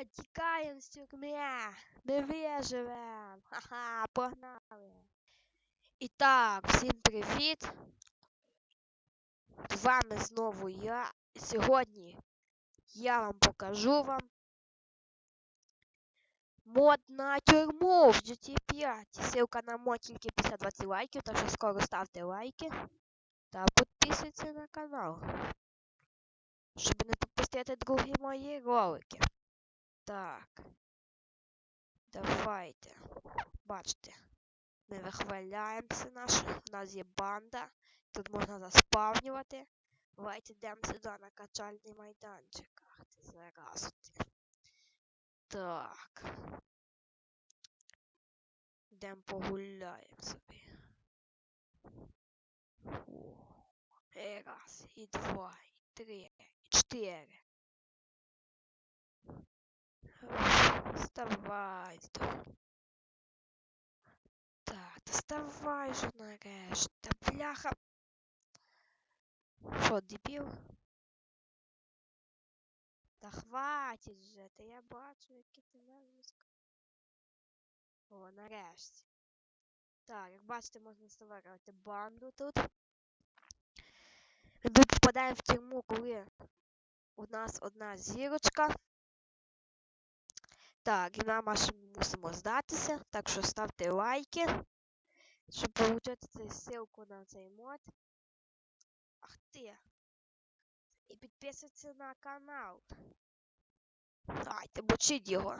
Давай, тікаємо з тюрми. Не виживем. Ха-ха, погнали. І так, всім привіт. З вами знову я. Сьогодні я вам покажу вам мод на тюрму в GTA 5. Ссылка на мод тільки після 20 лайків, так що скоро ставте лайки та підписуйтесь на канал. Щоб не пропустити другі мої ролики. Так. Давайте. Бачите. Ми вихваляємося наш. У нас є банда. Тут можна заспавнювати. Давайте йдемо сюди на качальний майданчик. Ах ти зараз. ти. Так. Йдемо погуляємо собі. І раз, і два, і три, і чотири. Вставай. Так, доставай же нарешті. Та бляха. Що, дебіл? Та хватить же, та я бачу, який ти нажміска. О, нарешті. Так, як бачите, можна створювати банду тут. Ми попадаємо в тюрму, коли у нас одна зірочка. Так, і нам аж мусимо здатися. Так що ставте лайки, щоб отримати ссылку на цей мод. Ах ти. І підписуйтесь на канал. Давайте, бочіть його.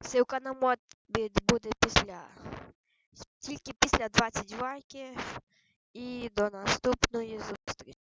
Ссылка на мод буде після. Тільки після 20 лайків. І до наступної зустрічі.